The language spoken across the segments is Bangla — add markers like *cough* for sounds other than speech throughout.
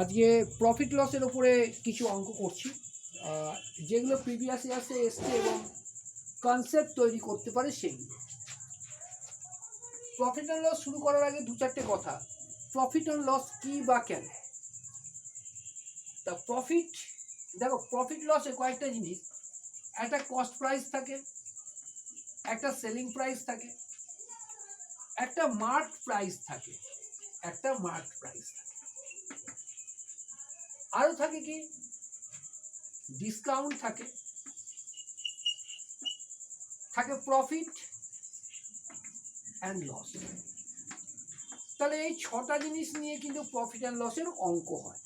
আজকে প্রফিট লসের ওপরে কিছু অঙ্ক করছি। যেগুলো প্রিভিয়াস ইয়ার্সে এসছে এবং কনসেপ্ট তৈরি করতে পারে সেগুলো। প্রফিট অ্যান্ড লস শুরু করার আগে দু চারটে কথা। প্রফিট অ্যান্ড লস কি বা কেন? তা প্রফিট দেখো প্রফিট লসে কয়েকটা জিনিস। একটা কস্ট প্রাইস থাকে, একটা সেলিং প্রাইস থাকে, একটা মার্ক প্রাইস থাকে, একটা মার্ক প্রাইস থাকে। আরও থাকে কি? ডিসকাউন্ট থাকে। থাকে প্রফিট অ্যান্ড লস তাহলে এই ছটা জিনিস নিয়ে কিন্তু প্রফিট অ্যান্ড লসের অঙ্ক হয়।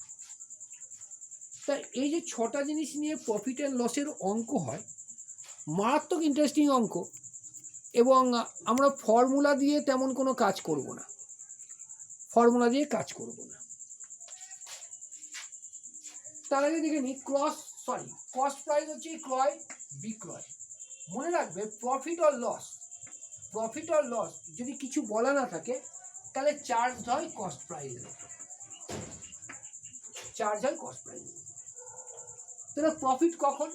তা এই যে ছটা জিনিস নিয়ে প্রফিট অ্যান্ড লসের অঙ্ক হয়, মারাত্মক ইন্টারেস্টিং অঙ্ক। এবং আমরা ফর্মুলা দিয়ে তেমন কোনো কাজ করব না। ফর্মুলা দিয়ে কাজ করব না। তার আগে দেখে নিই ক্রস সরি কস্ট প্রাইস হচ্ছে ক্রয়, বিক্রয়। মনে রাখবে profit or loss profit or loss যদি কিছু বলা না থাকে, তাহলে চার্জ হয় কস্ট প্রাইসের চার্জ হয় কস্ট প্রাইস তাহলে প্রফিট কখন?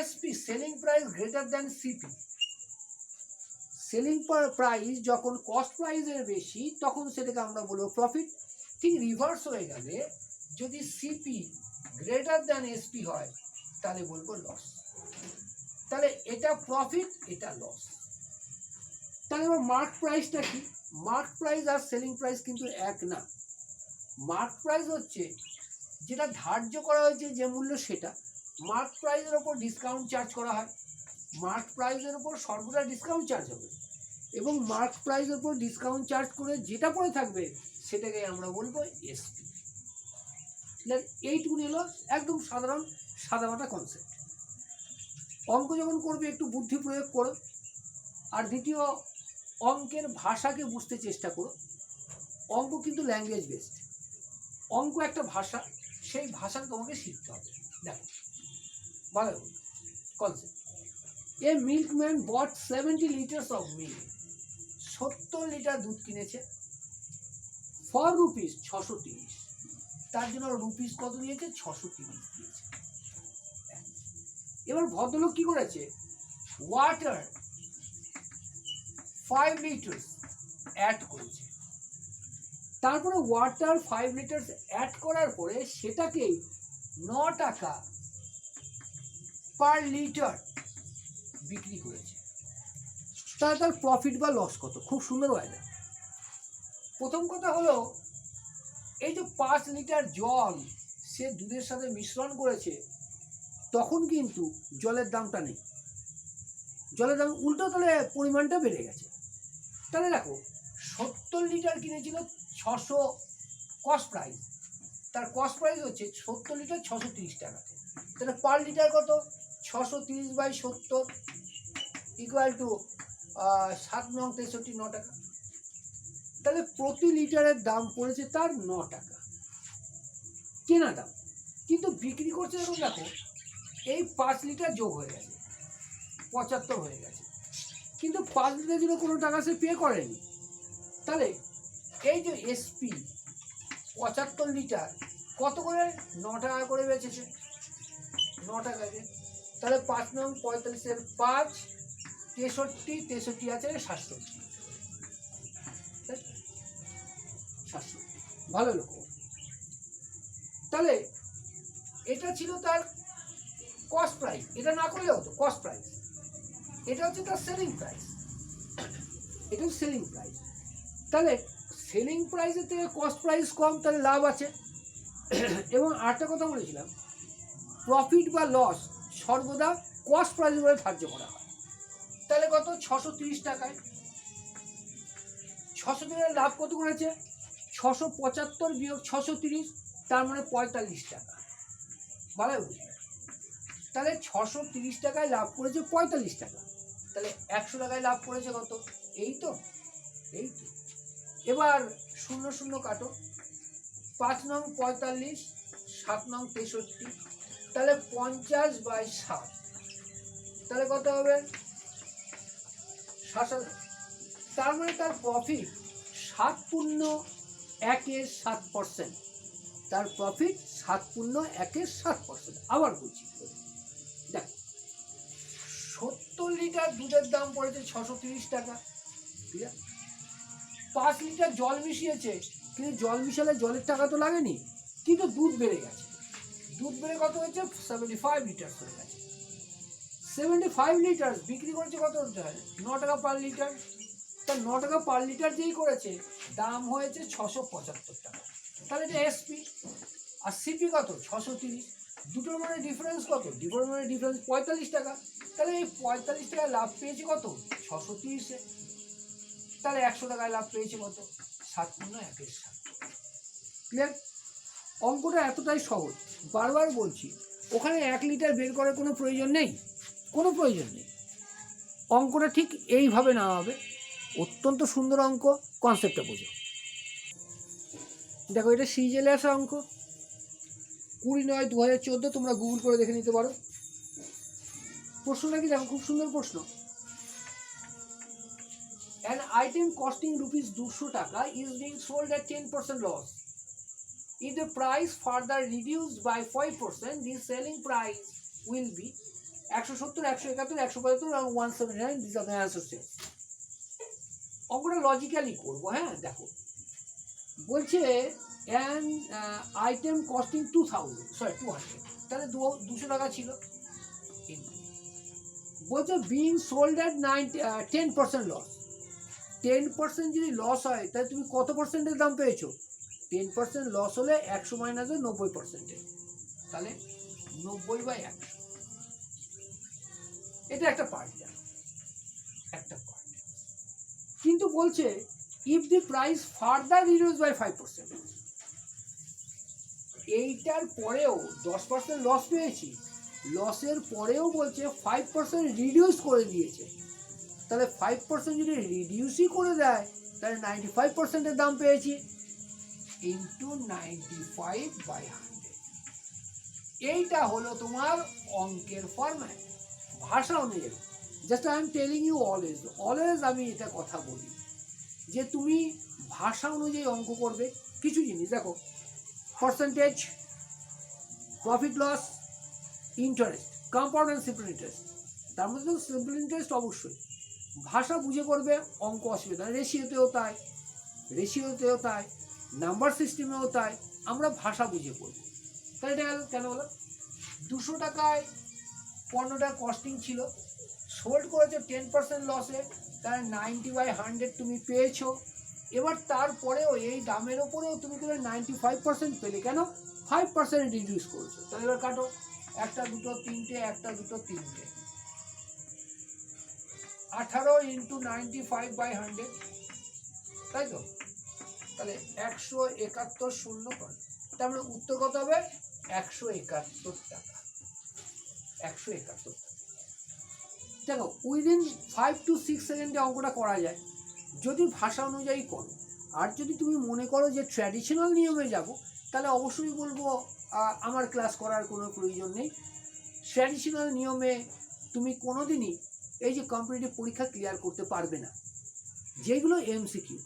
SP selling price greater than CP selling price যখন কস্ট প্রাইসের বেশি, তখন সেটাকে আমরা বলব প্রফিট ঠিক রিভার্স হয়ে গেলে যদি সিপি গ্রেটার দ্যান এসপি হয়, তাহলে বলব লস তাহলে এটা প্রফিট এটা লস তাহলে এবার মার্ক প্রাইসটা কি? মার্ক প্রাইস আর সেলিং প্রাইস কিন্তু এক না। মার্ক প্রাইস হচ্ছে যেটা ধার্য করা হয়েছে যে মূল্য সেটা। মার্ক প্রাইসের ওপর ডিসকাউন্ট চার্জ করা হয়। মার্ক প্রাইসের ওপর সর্বদা ডিসকাউন্ট চার্জ হবে। এবং মার্ক প্রাইসের ওপর ডিসকাউন্ট চার্জ করে যেটা পড়ে থাকবে, সেটাকে আমরা বলব এসপি এইটুকুনি হলো একদম সাধারণ সাদামাটা কনসেপ্ট অঙ্ক যখন করবে, একটু বুদ্ধি প্রয়োগ করো। আর দ্বিতীয়, অঙ্কের ভাষাকে বুঝতে চেষ্টা করো। অঙ্ক কিন্তু ল্যাঙ্গুয়েজ বেসড অঙ্ক একটা ভাষা, সেই ভাষাটা তোমাকে শিখতে হবে। দেখো, ভালো concept a milkman bought seventy litres of milk সত্তর লিটার দুধ কিনেছে। ফর রুপিস ছশো তিরিশ। তার জন্য রুপিস কত নিয়েছে? ছশো তিরিশ দিয়েছে। এবার ভদ্রলোক কি করেছে? ওয়াটার ফাইভ লিটার্স অ্যাড করেছে। তারপরে ওয়াটার ফাইভ লিটার্স অ্যাড করার পরে সেটাকে ন টাকা পার লিটার বিক্রি করেছে। তাহলে তার প্রফিট বা লস কত? খুব সুন্দর হয় না। প্রথম কথা হলো এই যে পাঁচ লিটার জল সে দুধের সাথে মিশ্রণ করেছে, তখন কিন্তু জলের দামটা নেই। জলের দাম উল্টো তাহলে পরিমাণটা বেড়ে গেছে। তাহলে দেখো, সত্তর লিটার কিনেছিল ছশো কস্ট প্রাইস তার কস্ট প্রাইস হচ্ছে সত্তর লিটার ছশো তিরিশ টাকাতে তাহলে পার লিটার কত? ছশো তিরিশ বাই সত্তর ইকুয়াল টু সাত নং তেষট্টি ন টাকা। তাহলে প্রতি লিটারের দাম পড়েছে তার ন টাকা। কেনা দাম। কিন্তু বিক্রি করছে এখন দেখো, এই পাঁচ লিটার যোগ হয়ে গেছে, পঁচাত্তর হয়ে গেছে। কিন্তু পাঁচ লিটার জন্য কোনো টাকা সে পে করেনি। তাহলে এই যে এসপি পঁচাত্তর লিটার, কত করে? ন টাকা করে বেচেছে। ন টাকাকে তাহলে পাঁচ নং পঁয়তাল্লিশের পাঁচ, তেষট্টি তেষট্টি আছে সাতষট্টি ভালো লোক। তাহলে এটা ছিল তার কস্ট প্রাইস এটা না করলে হতো কস্ট প্রাইস এটা হচ্ছে তার সেলিং প্রাইস এটা সেলিং প্রাইস তাহলে সেলিং প্রাইসের থেকে কস্ট প্রাইস কম, তাহলে লাভ আছে। এবং আরেকটা কথা বলেছিলাম প্রফিট বা লস সর্বদা কস্ট প্রাইস বলে ধার্য করা হয়। তাহলে কত? ছশো তিরিশ টাকায়। ছশো তিরিশ লাভ কত করেছে? ছশো পঁচাত্তর বিয়োগ ছশো তিরিশ, তার মানে পঁয়তাল্লিশ টাকা। ভালো তাহলে ছশো তিরিশ টাকায় লাভ করেছে পঁয়তাল্লিশ টাকা। তাহলে একশো টাকায় লাভ করেছে কত? এই তো এই তো। এবার শূন্য শূন্য কাটো। পাঁচ নং পঁয়তাল্লিশ, সাত নং তেষট্টি, তাহলে পঞ্চাশ বাই সাত। তাহলে কত হবে? সাত হাজার। তার মানে তার প্রফিট সাত পূর্ণ একের সাত পার্সেন্ট তার প্রফিট সাত পূর্ণ একের সাত পার্সেন্ট আবার বলছি, দেখ, সত্তর লিটার দুধের দাম পড়েছে ছশো তিরিশ টাকা, ঠিক আছে? পাঁচ লিটার জল মিশিয়েছে, কিন্তু জল মিশালে জলের টাকা তো লাগেনি, কিন্তু দুধ বেড়ে গেছে। দুধ বেড়ে কত হয়েছে? সেভেন্টি ফাইভ লিটার হয়ে গেছে। সেভেন্টি ফাইভ লিটার বিক্রি করেছে কত ন টাকা পার লিটার তা ন টাকা পার লিটার যেই করেছে দাম হয়েছে ছশো পঁচাত্তর টাকা। তাহলে এটা এসপি আর সিপি কত? ছশো তিরিশ। দুটোর মানে ডিফারেন্স কত? দুটোর মানে ডিফারেন্স পঁয়তাল্লিশ টাকা। তাহলে এই পঁয়তাল্লিশ টাকায় লাভ পেয়েছে কত? ছশো তিরিশে। তাহলে একশো টাকায় লাভ পেয়েছে কত? সাত পূর্ণ একের সাত ক্লিয়ার অঙ্কটা এতটাই সহজ। বারবার বলছি, ওখানে এক লিটার বের করার কোনো প্রয়োজন নেই? কোনো প্রয়োজন নেই। অঙ্কটা ঠিক এইভাবে নেওয়া হবে। অত্যন্ত সুন্দর অঙ্ক কনসেপ্টে বুঝো। দেখো, এটা সিজেলে আসা অঙ্ক। কুড়ি নয় দু হাজার চোদ্দ তোমরা গুগল করে দেখে নিতে পারো। প্রশ্নটা কি দেখো, খুব সুন্দর প্রশ্ন। অ্যান আইটেম কস্টিং রুপিস দুশো টাকা is being sold at ten percent loss if the price further reduce by five percent the selling price will be একশো সত্তর, একশো একাত্তর, একশো পঁচাত্তর one seventy nine this are answer sales অঙ্কটা লজিক্যালি করব হ্যাঁ দেখো। বলছে an item costing two thousand sorry two hundred তাহলে দুশো টাকা ছিল। বলছে being sold at ninety ten percent loss ten percent যদি লস হয়, তাহলে তুমি কত পার্সেন্টের দাম পেয়েছ? টেন পার্সেন্ট লস হলে একশো মাইনাসে নব্বই পার্সেন্টের তাহলে নব্বই বাই একশো এটা একটা পার্ট একটা কিন্তু বলছে if the price further reduce by five percent এইটার পরেও দশ পার্সেন্ট লস পেয়েছি। লসের পরেও বলছে ফাইভ পার্সেন্ট রিডিউস করে দিয়েছে। তাহলে ফাইভ পার্সেন্ট যদি রিডিউসই করে দেয়, তাহলে নাইনটি ফাইভ পার্সেন্টের দাম পেয়েছি। Into ninety five by hundred এইটা হলো তোমার অঙ্কের ফরম্যাট ভাষা অনুযায়ী। Just I am telling you always always আমি এটা কথা বলি, যে তুমি ভাষা অনুযায়ী অঙ্ক করবে, কিছু জিনিস, দেখো percentage profit loss interest compound and simple interest তার মধ্যে তো সিম্পল ইন্টারেস্ট অবশ্যই, ভাষা বুঝে করবে, অঙ্ক অসুবিধা রেশিওতেও তাই রেশিওতেও তাই নাম্বার সিস্টেমেও তাই, আমরা ভাষা বুঝে করব তাহলে এটা কেন বলো? দুশো টাকায় পণ্যটার কস্টিং ছিল সোল্ড করেছ টেন পার্সেন্ট লসে তাহলে নাইনটি বাই হান্ড্রেড তুমি পেয়েছ। এবার তারপরেও এই দামের ওপরেও তুমি কিন্তু নাইনটি ফাইভ পার্সেন্ট পেলে। কেন? ফাইভ পার্সেন্ট রিডিউস করেছ। তাহলে এবার কাটো, একটা দুটো তিনটে, একটা দুটো তিনটে। আঠারো into ninety five by hundred তাই তো? তাহলে একশো একাত্তর শূন্য পাঁচ তার মানে উত্তর কত হবে? একশো একাত্তর টাকা। একশো একাত্তর দেখো উইদিন ফাইভ টু সিক্স সেকেন্ডে অঙ্কটা করা যায়। যদি ভাষা অনুযায়ী করো, আর যদি তুমি মনে করো যে ট্র্যাডিশনাল নিয়মে যাব, তাহলে অবশ্যই বলব আমার ক্লাস করার কোনো প্রয়োজন নেই। ট্র্যাডিশনাল নিয়মে তুমি কোনোদিনই এই যে কম্পিটিটিভ পরীক্ষা ক্লিয়ার করতে পারবে না। যেগুলো এমসিকিউ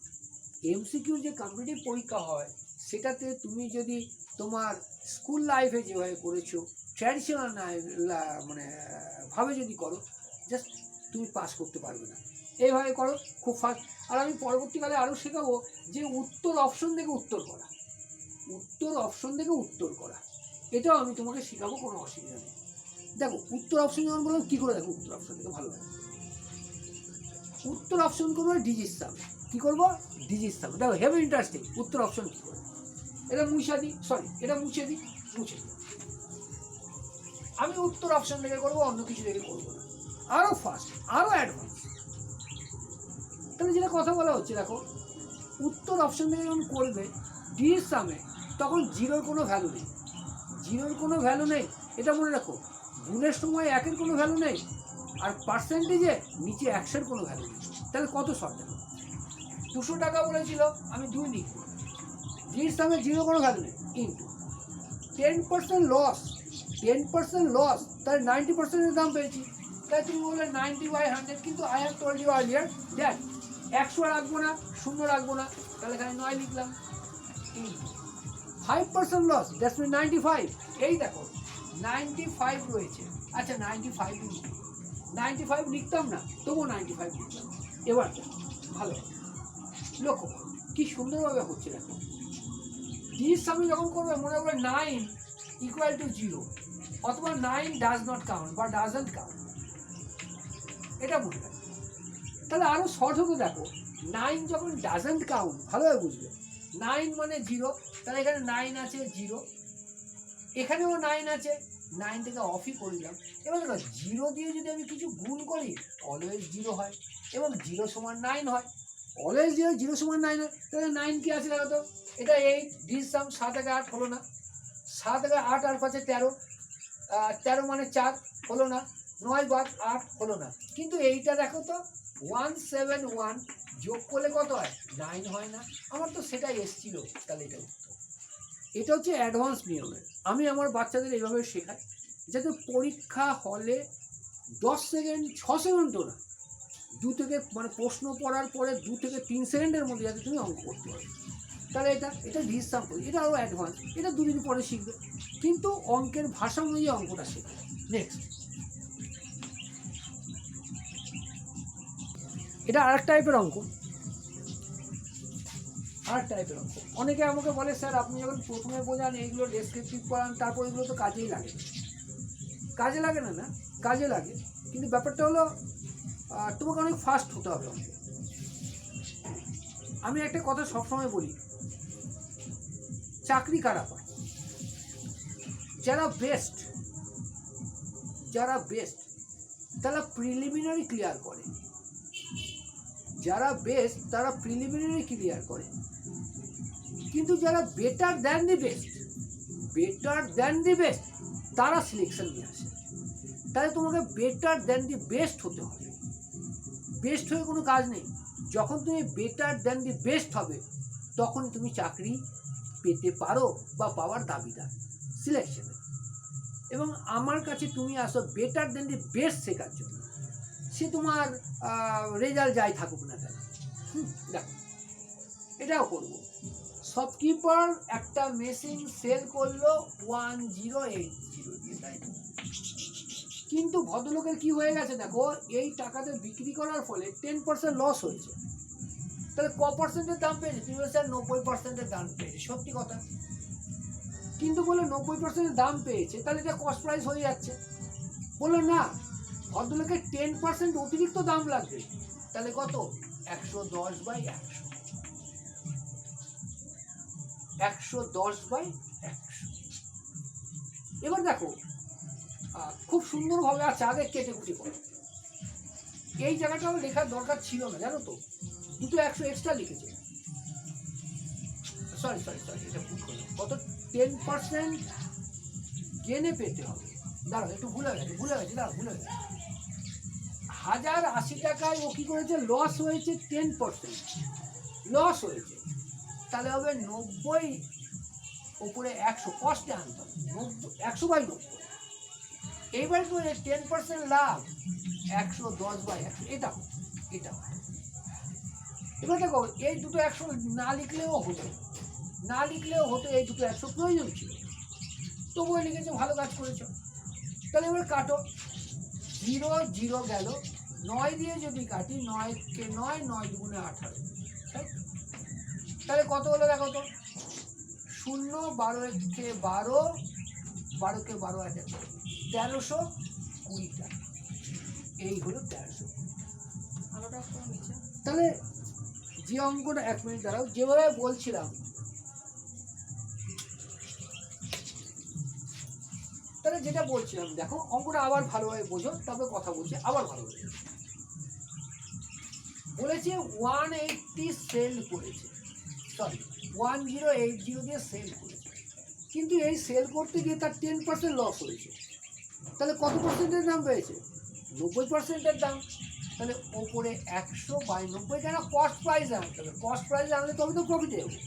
এমসিকিউ যে কম্পিটিটিভ পরীক্ষা হয়, সেটাতে তুমি যদি তোমার স্কুল লাইফে যেভাবে করেছ ট্র্যাডিশনাল মানে ভাবে যদি করো জাস্ট তুমি পাস করতে পারবে না। এইভাবে করো, খুব ফাস্ট। আর আমি পরবর্তীকালে আরও শেখাবো যে উত্তর অপশন থেকে উত্তর করা। উত্তর অপশন থেকে উত্তর করা। এটাও আমি তোমাকে শেখাবো, কোনো অসুবিধা নেই। দেখো, উত্তর অপশন যখন বললাম, কী করে দেখো উত্তর অপশন থেকে ভালো হয়? উত্তর অপশন করব ডিজিট সাম কী করব? ডিজিট সাম দেখো হেভি ইন্টারেস্টিং উত্তর অপশন কী করব এটা মুছে দিই সরি এটা মুছে দিই মুছে দিই আমি উত্তর অপশন থেকে করব, অন্য কিছু থেকে করব না। আরও ফাস্ট আরও অ্যাডভান্স তাহলে যেটা কথা বলা হচ্ছে, দেখো, উত্তর অপশন থেকে যখন করবে ডিজিট সামে তখন জিরোর কোনো ভ্যালু নেই। জিরোর কোনো ভ্যালু নেই। এটা মনে রাখো, গুণের সময় একের কোনো ভ্যালু নেই, আর পার্সেন্টেজে নিচে একশের কোনো ভ্যালু নেই। তাহলে কত শর্ট দেখো দুশো টাকা বলেছিল, আমি দুই লিখব। জির সঙ্গে জিরো কোনো ভ্যালু নেই কিন্তু ten percent loss ten percent loss তাহলে নাইনটি পার্সেন্টের দাম পেয়েছি। তাই তুমি বললে নাইনটি বাই হান্ড্রেড কিন্তু I have told you earlier দেখ একশো রাখব না, শূন্য রাখব না, তাহলে এখানে নয় লিখলাম। Five percent loss that's mean ninety five এই দেখো নাইনটি ফাইভ রয়েছে। আচ্ছা নাইনটি ফাইভ নাইনটি ফাইভ লিখতাম না, তবুও নাইনটি ফাইভ লিখতাম এবার ভালো, লক্ষ্য কি সুন্দরভাবে হচ্ছে দেখো। ডির সামনে যখন করবে, মনে করবে নাইন ইকুয়াল টু জিরো অথবা নাইন ডাজ নট কাউন্ট বা ডাজন্ট কাউন্ট এটা রাখবে তাহলে আরও শর্ট হতে দেখো নাইন যখন ডাজন্ট কাউন্ট ভালোভাবে বুঝবে। নাইন মানে জিরো তাহলে এখানে নাইন আছে জিরো এখানেও নাইন আছে নাইন থেকে অফই করে দিলাম। এবার দেখো জিরো দিয়ে যদি আমি কিছু গুণ করি অলওয়েজ জিরো হয়, এবং জিরো সমান নাইন হয় অলওয়েজ জিরো জিরো সমান নাইন হয়, তাহলে নাইন কি আছে দেখো তো? এটা এইট দিসাম সাত থেকে আট হলো না। সাত থেকে আট আর পাঁচে তেরো তেরো মানে চার হলো না। নয় বাদ আট হলো না। কিন্তু এইটা দেখো তো ওয়ান সেভেন ওয়ান যোগ করলে কত হয়? নাইন হয় না। আমার তো সেটাই এসছিল তাহলে এটা উত্তর। এটা হচ্ছে অ্যাডভান্স নিয়মের আমি আমার বাচ্চাদের এইভাবে শেখাই, যাতে পরীক্ষা হলে দশ সেকেন্ড, ছ সেকেন্ডও না। দু থেকে মানে প্রশ্ন পড়ার পরে দু থেকে তিন সেকেন্ডের মধ্যে যাতে তুমি অঙ্ক করতে পারো। তাহলে এটা এটা ডিসটার্ব করি। এটা আরও অ্যাডভান্স এটা দুদিন পরে শিখবে। কিন্তু অঙ্কের ভাষা অনুযায়ী অঙ্কটা শেখে নেক্সট এটা আরেক টাইপের অঙ্ক। আরেক টাইপের অঙ্ক। অনেকে আমাকে বলে, স্যার, আপনি যখন প্রথমে বোঝান এইগুলো ডেসক্রিপটিভ করান, তারপর এগুলো তো কাজেই লাগে। কাজে লাগে না না? কাজে লাগে। কিন্তু ব্যাপারটা হলো তোমাকে অনেক ফাস্ট হতে হবে আমি একটা কথা সবসময় বলি, চাকরি কারা পায় যারা বেস্ট যারা বেস্ট তারা প্রিলিমিনারি ক্লিয়ার করে। যারা বেস্ট তারা প্রিলিমিনারি ক্লিয়ার করে। কিন্তু যারা better than the best better than the best তারা সিলেকশন নিয়ে আসে। তাহলে তোমাকে বেটার দ্যান দি বেস্ট হতে হবে। বেস্ট হয়ে কোনো কাজ নেই। যখন তুমি বেটার দ্যান দি বেস্ট হবে, তখন তুমি চাকরি পেতে পারো বা পাওয়ার দাবিদার। সিলেকশনে এবং আমার কাছে তুমি আসো বেটার দ্যান দি বেস্ট শেখার জন্য। সে তোমার রেজাল্ট যাই থাকুক না কেন। এটাও করব। শপকিপার একটা মেশিন সেল করল ওয়ান জিরো এইট জিরো কিন্তু ভদ্রলোকের কি হয়ে গেছে দেখো, এই টাকাতে বিক্রি করার ফলে টেন পার্সেন্ট লস হয়েছে। তাহলে ক পার্সেন্টের দাম পেয়েছে? বলছো, স্যার, নব্বই পার্সেন্টের দাম পেয়েছে। সত্যি কথা। কিন্তু বলে নব্বই পার্সেন্টের দাম পেয়েছে, তাহলে এটা কস্ট প্রাইস হয়ে যাচ্ছে। বলল, না ভদ্রলোকের টেন পার্সেন্ট অতিরিক্ত দাম লাগবে। তাহলে কত? একশো দশ বাই একশো। একশো দশ বাই একশো। এবার দেখো খুব সুন্দরভাবে আছে, আগে কেটে কুটি করে। এই জায়গাটাও লেখার দরকার ছিল না, জানো তো? দুটো একশো এক্সট্রা লিখেছে। সরি সরি সরি এটা ভুল করলাম। কত? টেন পার্সেন্ট গেনে পেতে হবে। দাঁড়াও, একটু ভুলে গেছে ভুলে গেছে, দাঁড়াও, ভুলে গেছে। হাজার আশি টাকায় ও কী করেছে? লস হয়েছে টেন পার্সেন্ট লস হয়েছে। তাহলে হবে নব্বই উপরে একশো কষ্টে আনতে হবে। নব্বই, একশো বাই নব্বই। এইবার করে টেন পার্সেন্ট লাভ, একশো দশ বাই একশো। এটা এটা। এবার দেখো, এই দুটো একশো না লিখলেও হতো। না লিখলেও হতো, এই দুটো একশো প্রয়োজন ছিল। তবুও লিখেছে, ভালো কাজ করেছ। তাহলে এবার কাটো। জিরো জিরো গেল। নয় দিয়ে যদি কাটি নয়কে নয় নয় দুগুণে আঠারো। তাহলে কত হলো দেখো তো? শূন্য বারোকে বারো বারোকে বারো আছে তেরোশো কুড়ি টাকা। এই হলো তেরোশো। তাহলে যে অঙ্কটা এক মিনিট দাঁড়াও যেভাবে বলছিলাম তাহলে যেটা বলছিলাম দেখো, অঙ্কটা আবার ভালোভাবে বোঝো, তারপরে কথা বলছি, আবার বোঝো। বলেছে ওয়ান এইটটি সেল করেছে। Sorry one zero eight zero দিয়ে সেল করেছে। কিন্তু এই সেল করতে গিয়ে তার টেন পার্সেন্ট লস হয়েছে। তাহলে কত পার্সেন্টের দাম রয়েছে নব্বই পার্সেন্টের দাম। তাহলে ওপরে একশো বাই নব্বই, কেন কস্ট প্রাইস আনতে হবে? কস্ট প্রাইস আনলে তবে তো প্রফিটে হবে।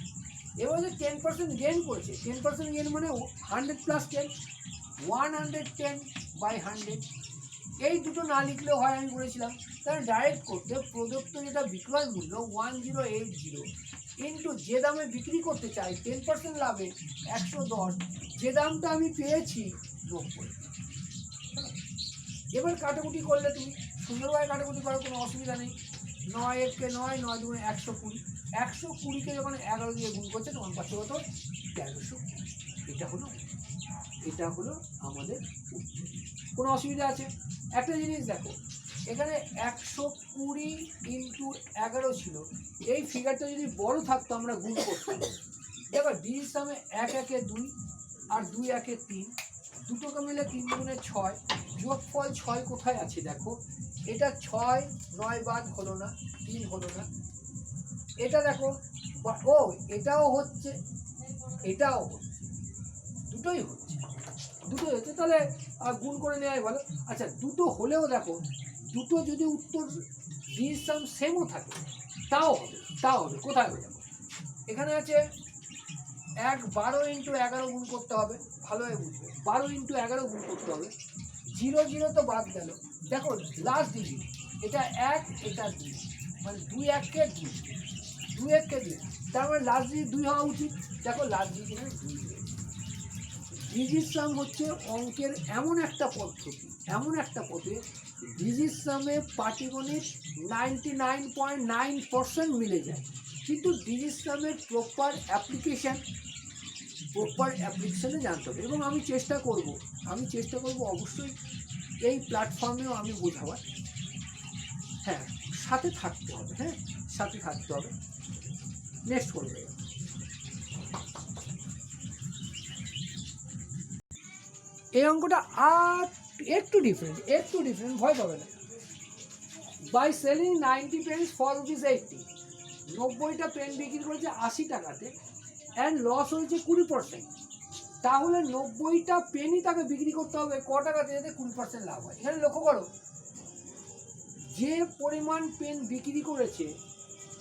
এবার যে টেন পার্সেন্ট গেন করেছে টেন পার্সেন্ট গেন মানে hundred plus ten one hundred ten by hundred এই দুটো না লিখলেও হয়, আমি বলেছিলাম। কারণ ডাইরেক্ট করতে প্রদত্ত যেটা বিক্রয় মূল্য one zero eight zero into যে দামে বিক্রি করতে চাই টেন পার্সেন্ট লাভে একশো দশ। যে দামটা আমি পেয়েছি, নব্বই। এবার কাটাকুটি করলে তুমি। সুন্দরভাবে কাটাকুটি করার কোনো অসুবিধা নেই। নয় এককে নয় নয় দুগুণে একশো কুড়ি। একশো কুড়িকে যখন এগারো দিয়ে গুণ করছে তখন পাচ্ছে কত তেরোশো এটা হলো এটা হলো আমাদের উত্তর কোনো অসুবিধা আছে? একটা জিনিস দেখো, এখানে একশো কুড়ি ইন্টু এগারো ছিল। এই ফিগারটা যদি বড় থাকতো, আমরা গুণ করতাম। দেখো ডিজিট সামে এক, একে দুই আর দুই, একে তিন, দুটোকে মিলে তিন দুগুণে ছয়, যোগফল ছয় কোথায় আছে দেখো? এটা ছয়, নয় বাদ হলো না, তিন হলো না। এটা দেখো ও, এটাও হচ্ছে এটাও হচ্ছে, দুটোই হচ্ছে দুটোই হচ্ছে তাহলে গুণ করে নেওয়াই ভালো। আচ্ছা দুটো হলেও দেখো, দুটো যদি উত্তর ডিসিশন সেমও থাকে, তাও হবে তাও হবে, কোথায় হবে এখানে আছে এক বারো ইন্টু এগারো গুণ করতে হবে ভালোভাবে বুঝবে। বারো ইন্টু এগারো গুণ করতে হবে। জিরো জিরো তো বাদ গেল। দেখো লাস্ট ডিজিট এটা এক, এটা দুই মানে দুই এককে দুই দুই এককে দুই। তার মানে লাস্ট ডিজিট দুই হওয়া উচিত। দেখো লাস্ট ডিজিট এখানে দুই। ডিজিট হচ্ছে অঙ্কের এমন একটা পদ্ধতি, এমন একটা পদ্ধতি ডিজিট সামে পাটিগণিত ninety nine point nine percent মিলে যায়। কিন্তু ডিজিট সামের প্রপার অ্যাপ্লিকেশান প্রপার অ্যাপ্লিকেশানে জানতে হবে। এবং আমি চেষ্টা করব, আমি চেষ্টা করব অবশ্যই এই প্ল্যাটফর্মেও আমি বোঝাবার। হ্যাঁ সাথে থাকতে হবে হ্যাঁ সাথে থাকতে হবে। নেক্সট করবে। এই অঙ্কটা আর একটু ডিফারেন্ট একটু ডিফারেন্ট ভয় পাবে না। By selling ninety pens for rupees eighty নব্বইটা পেন বিক্রি করেছে আশি টাকাতে অ্যান্ড লস হয়েছে কুড়ি পার্সেন্ট তাহলে নব্বইটা পেনই তাকে বিক্রি করতে হবে, ক টাকাতে যাতে কুড়ি পার্সেন্ট লাভ হয়। এখানে লক্ষ্য করো, যে পরিমাণ পেন বিক্রি করেছে,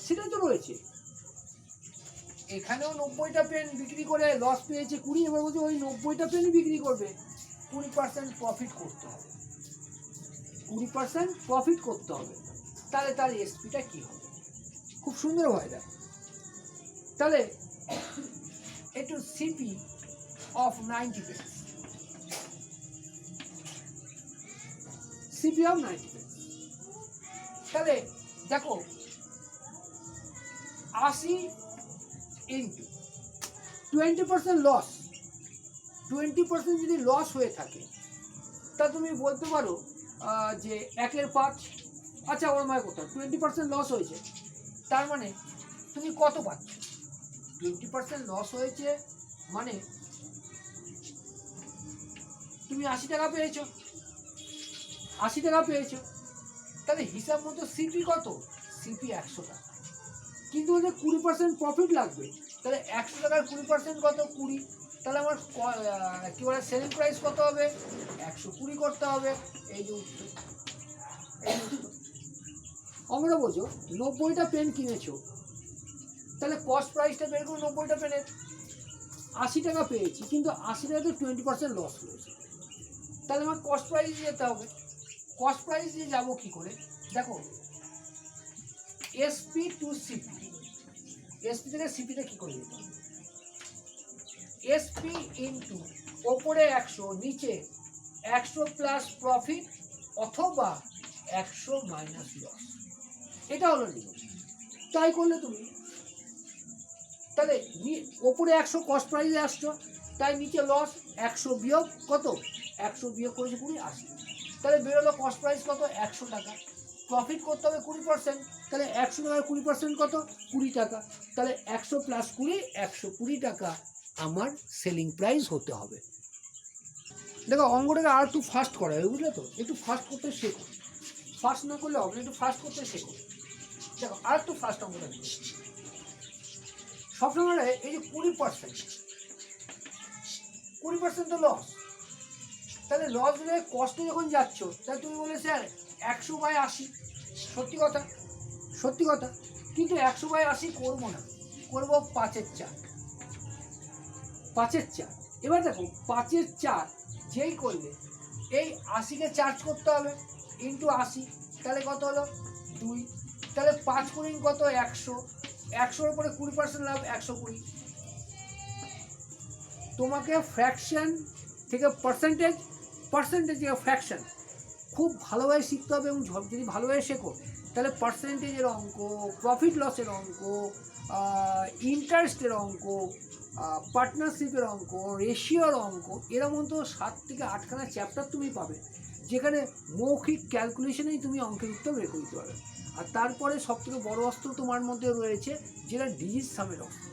সেটা তো রয়েছে। এখানেও নব্বইটা পেন বিক্রি করে লস পেয়েছে কুড়ি, এবার বলছে ওই নব্বইটা পেনই বিক্রি করবে। কুড়ি পার্সেন্ট প্রফিট করতে হবে। কুড়ি পার্সেন্ট প্রফিট করতে হবে। তাহলে তার এসপিটা কী হবে? খুব সুন্দর হয় দেখ তাহলে *coughs* একটু CP of ninety pens CP of ninety pens তাহলে দেখো, আশি into twenty percent loss twenty percent যদি লস হয়ে থাকে, তা তুমি বলতে পারো যে একের পাঁচ আচ্ছা ওর মায়ের কথা টোয়েন্টি পার্সেন্ট লস হয়েছে, তার মানে তুমি কত পাচ্ছ? টোয়েন্টি পার্সেন্ট লস হয়েছে মানে তুমি আশি টাকা পেয়েছ, আশি টাকা পেয়েছ, তাহলে হিসাব মতো সিপি কত? সিপি একশো টাকা। কিন্তু ওদের কুড়ি পার্সেন্ট প্রফিট লাগবে, তাহলে একশো টাকার কুড়ি পার্সেন্ট কত? কুড়ি। তাহলে আমার ক- বলে সেলিং প্রাইস কত হবে? একশো কুড়ি করতে হবে। এই যে আমরা বোঝো, নব্বইটা পেন কিনেছো। তাহলে কস্ট প্রাইসটা বের করো, নব্বইটা পেনের আশি টাকা পেয়েছি, কিন্তু আশি টাকা তো টোয়েন্টি পার্সেন্ট লস হয়েছে। তাহলে আমার কস্ট প্রাইস যেতে হবে। কস্ট প্রাইস দিয়ে যাব কী করে? দেখো এসপি টু সিপি এসপি থেকে সিপিটা কী করে যেতে হবে? এসপি ইন্টু ওপরে একশো, নিচে একশো প্লাস প্রফিট অথবা একশো মাইনাস লস এটা হলো তাই করলে তুমি, তাহলে ওপরে একশো কস্ট প্রাইসে আসছো, তাই নিচে লস একশো বিয়োগ কত? একশো বিয়োগ করেছে কুড়ি, আশি। তাহলে বেরোলো কস্ট প্রাইস কত? একশো টাকা। প্রফিট করতে হবে কুড়ি পার্সেন্ট তাহলে একশো টাকার কুড়ি পার্সেন্ট কত? কুড়ি টাকা। তাহলে একশো প্লাস কুড়ি, একশো কুড়ি টাকা। আমার সেলিং প্রাইস হতে হবে। দেখো অঙ্কটাকে আর একটু ফাস্ট করা হবে বুঝলে তো? একটু ফাস্ট করতে শেখো। ফাস্ট না করলে হবে একটু ফাস্ট করতে শেখো। দেখো, আর একটু ফাস্ট অঙ্কটা দেখো। সবসময় এই যে কুড়ি পার্সেন্ট কুড়ি পার্সেন্ট তো লস তাহলে লস হলে কষ্ট যখন যাচ্ছ, তাহলে তুমি বলে স্যার, একশো বাই আশি। সত্যি কথা সত্যি কথা। কিন্তু একশো বাই আশি করব না, করব পাঁচের চার। পাঁচের চার। এবার দেখো পাঁচের চার যেই করলে, এই আশিকে চার্জ করতে হবে ইন্টু আশি, তাহলে কত হলো? দুই। তাহলে পাঁচ কুড়ি কত? একশো। একশোর উপরে কুড়ি পার্সেন্ট লাভ, একশো কুড়ি। তোমাকে ফ্র্যাকশন থেকে পার্সেন্টেজ পার্সেন্টেজ থেকে ফ্র্যাকশন খুব ভালোভাবে শিখতে হবে এবং যদি ভালোভাবে শেখো, তাহলে পার্সেন্টেজের অঙ্ক প্রফিট লসের অঙ্ক ইন্টারেস্টের অঙ্ক পার্টনারশিপের অঙ্ক রেশিওর অঙ্ক এরকম তো সাত থেকে আটখানা চ্যাপ্টার তুমি পাবে, যেখানে মৌখিক ক্যালকুলেশনেই তুমি অঙ্কের উত্তর বের করে দিতে পারবে। আর তারপরে সব থেকে বড় অস্ত্র তোমার মধ্যে রয়েছে, যেটা ডিজিট সামের অস্ত্র।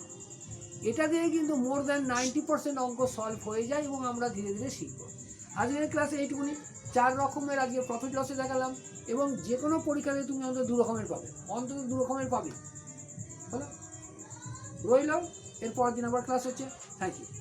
এটা দিয়ে কিন্তু মোর দ্যান নাইনটি পার্সেন্ট অঙ্ক সলভ হয়ে যায় এবং আমরা ধীরে ধীরে শিখব। আজকের ক্লাসে এইটুকুনি। চার রকমের আজকে প্রফিট লসে দেখালাম এবং যে কোনো পরীক্ষাতে তুমি অন্তত দু রকমের পাবে। অন্তত দু রকমের পাবে। হলো রইল? এর পরের দিন আবার ক্লাস হচ্ছে। Thank you